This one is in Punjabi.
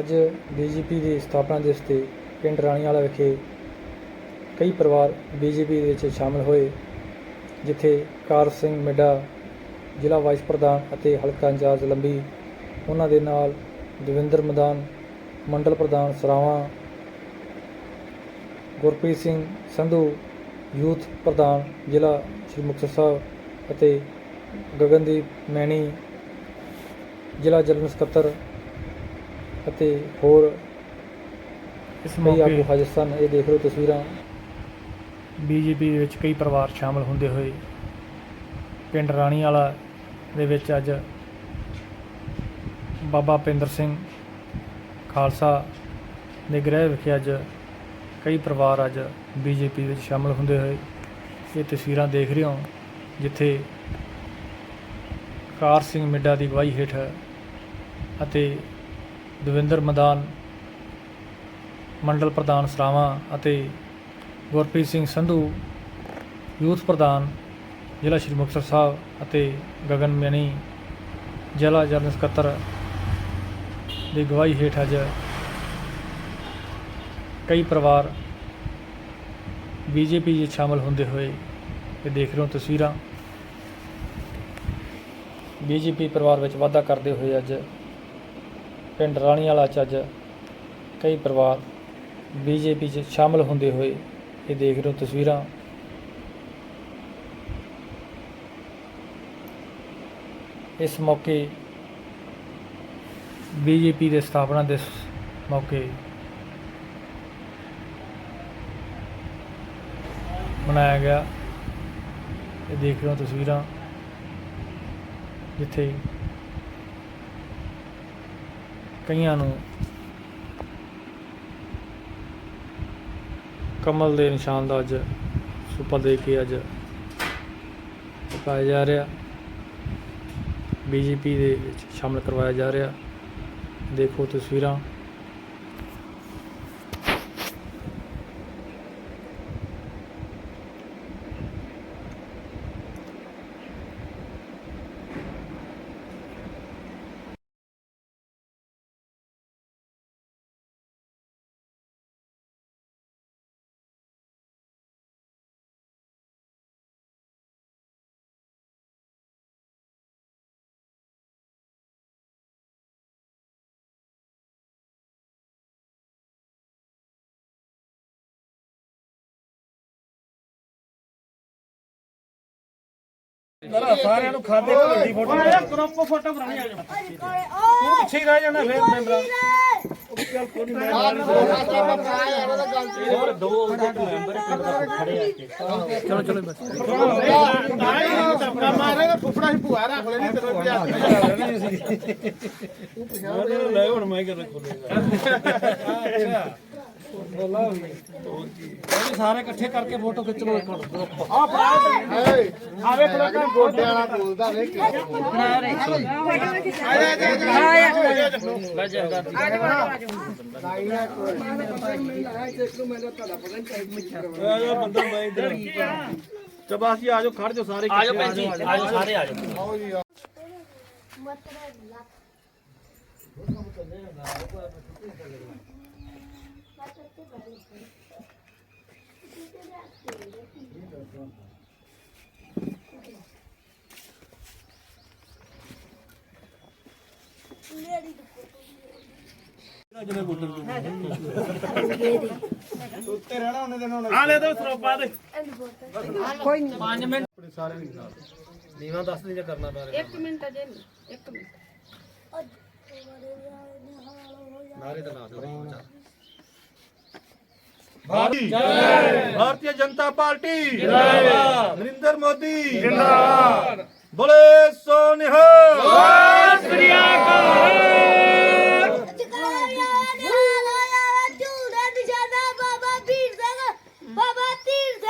ਅੱਜ ਬੀਜੇਪੀ ਦੀ ਸਥਾਪਨਾ ਦਿਵਸ ਤੇ ਪਿੰਡ ਰਾਣੀਵਾਲਾ ਵਿਖੇ ਕਈ ਪਰਿਵਾਰ ਬੀਜੇਪੀ ਦੇ ਵਿੱਚ ਸ਼ਾਮਲ ਹੋਏ, ਜਿੱਥੇ ਕਾਰ ਸਿੰਘ ਮਿੱਡਾ, ਜ਼ਿਲ੍ਹਾ ਵਾਈਸ ਪ੍ਰਧਾਨ ਅਤੇ ਹਲਕਾ ਇੰਚਾਰਜ ਲੰਬੀ, ਉਹਨਾਂ ਦੇ ਨਾਲ ਦਵਿੰਦਰ ਮਦਾਨ, ਮੰਡਲ ਪ੍ਰਧਾਨ ਸਰਾਵਾਂ, ਗੁਰਪ੍ਰੀਤ ਸਿੰਘ ਸੰਧੂ, ਯੂਥ ਪ੍ਰਧਾਨ ਜ਼ਿਲ੍ਹਾ ਸ਼੍ਰੀ ਮੁਕਤਸਰ ਸਾਹਿਬ ਅਤੇ ਗਗਨਦੀਪ ਮੈਣੀ, ਜ਼ਿਲ੍ਹਾ ਜਨਰਲ ਸਕੱਤਰ ਅਤੇ ਹੋਰ ਇਸ ਮੌਕੇ ਹਾਜ਼ਰ ਸਨ। ਇਹ ਦੇਖ ਰਹੇ ਹੋ ਤਸਵੀਰਾਂ। ਬੀਜੇਪੀ ਦੇ ਵਿੱਚ ਕਈ ਪਰਿਵਾਰ ਸ਼ਾਮਲ ਹੁੰਦੇ ਹੋਏ ਪਿੰਡ ਰਾਣੀਵਾਲਾ ਦੇ ਵਿੱਚ ਅੱਜ ਬਾਬਾ ਪਿੰਦਰ ਸਿੰਘ ਖਾਲਸਾ ਦੇ ਗ੍ਰਹਿ ਵਿਖੇ ਅੱਜ ਕਈ ਪਰਿਵਾਰ ਅੱਜ ਬੀਜੇਪੀ ਵਿੱਚ ਸ਼ਾਮਲ ਹੁੰਦੇ ਹੋਏ ਇਹ ਤਸਵੀਰਾਂ ਦੇਖ ਰਹੇ ਹੋ ਜਿੱਥੇ ਕਾਰ ਸਿੰਘ ਮਿੱਡਾ ਦੀ ਅਗਵਾਈ ਹੇਠ ਅਤੇ ਦਵਿੰਦਰ ਮਦਾਨ, ਮੰਡਲ ਪ੍ਰਧਾਨ ਸਰਾਵਾਂ ਅਤੇ ਗੁਰਪ੍ਰੀਤ ਸਿੰਘ ਸੰਧੂ, ਯੂਥ ਪ੍ਰਧਾਨ, ਜ਼ਿਲ੍ਹਾ ਸ਼੍ਰੀ ਮੁਕਤਸਰ ਸਾਹਿਬ ਅਤੇ ਗਗਨ ਮੈਣੀ ਜ਼ਿਲ੍ਹਾ ਜਨਰਲ ਸਕੱਤਰ ਦੀ ਅਗਵਾਈ ਹੇਠ ਅੱਜ ਕਈ ਪਰਿਵਾਰ ਬੀਜੇਪੀ ਵਿੱਚ ਸ਼ਾਮਲ ਹੁੰਦੇ ਹੋਏ ਇਹ ਦੇਖ ਰਹੇ ਹੋ ਤਸਵੀਰਾਂ। ਬੀਜੇਪੀ ਪਰਿਵਾਰ ਵਿੱਚ ਵਾਧਾ ਕਰਦੇ ਹੋਏ ਅੱਜ ਪਿੰਡ ਰਾਣੀਵਾਲਾ ਚ ਅੱਜ ਕਈ ਪਰਿਵਾਰ ਬੀਜੇਪੀ 'ਚ ਸ਼ਾਮਲ ਹੁੰਦੇ ਹੋਏ ਇਹ ਦੇਖ ਰਹੇ ਹੋ ਤਸਵੀਰਾਂ। ਇਸ ਮੌਕੇ ਬੀਜੇਪੀ ਦੇ ਸਥਾਪਨਾ ਦਿਵਸ ਮੌਕੇ ਮਨਾਇਆ ਗਿਆ। ਇਹ ਦੇਖ ਰਹੇ ਹੋ ਤਸਵੀਰਾਂ ਜਿੱਥੇ ਕਈਆਂ ਨੂੰ ਕਮਲ ਦੇ ਨਿਸ਼ਾਨ ਦਾ ਅੱਜ ਸੁਪਾ ਦੇ ਕੇ ਅੱਜ ਪਾਇਆ ਜਾ ਰਿਹਾ। ਬੀਜੇਪੀ ਦੇ ਵਿੱਚ ਸ਼ਾਮਲ ਕਰਵਾਇਆ ਜਾ ਰਿਹਾ। ਦੇਖੋ ਤਸਵੀਰਾਂ। ਸਾਰਿਆਂ ਨੂੰ ਖਾਦੇ ਵੱਡੀ ਫੋਟੋ ਗਰੁੱਪ ਫੋਟੋ ਕਰਾਣੀ ਆ ਜਾਓ। ਤੂੰ ਪਿੱਛੇ ਹੀ ਰਹਿ ਜਾਣਾ ਫੇਰ ਮੈਂਬਰਾਂ ਹੋਰ ਦੋ ਮੈਂਬਰ ਪਿੰਡ ਦਾ ਖੜੇ ਆ ਕੇ। ਚਲੋ ਚਲੋ ਬਸ। ਮਾਰੇਗਾ ਫੁੱਫੜਾ ਹੀ। ਭੂਆ ਰੱਖ ਲੈਣੀ ਤੇਰੇ ਪਿਆਰ ਲੈ। ਹੁਣ ਮੈਂ ਸਾਰੇ ਇਕੱਠੇ ਕਰਕੇ ਫੋਟੋ ਖਿੱਚ ਲਓ ਇੱਕ ਗਰੁੱਪ ਆ ਆਵੇ ਖਲੋਕਾ ਗੋਡੇ ਵਾਲਾ ਬੋਲਦਾ ਵੇ ਬੰਦਾ ਮੈਂ ਇਧਰ ਚਬਾਸੀ ਆ ਜਾਓ ਖੜ ਜਾਓ ਸਾਰੇ ਆ ਜਾਓ ਭੈਣ ਜੀ ਆ ਜਾਓ ਸਾਰੇ ਆ ਜਾਓ। ਉੱਤੇ ਰਹਿਣਾ ਉਹਨੇ ਦਿਨ ਆ ਲੈ ਦੋ ਸਰੋਪਾ ਦੇ ਨੀਵਾ ਦੱਸ ਨਹੀਂ ਕਰਨਾ ਪੈ ਇੱਕ ਮਿੰਟ ਅਜੇ ਨਹੀਂ ਇੱਕ ਮਿੰਟ ਨਾਰੇ ਤਾਂ ਲਾ ਦਿਓ भारतीय जनता पार्टी नरेंद्र मोदी जिंदाबाद बोले सोनिह बाबा तीर बाबा तीर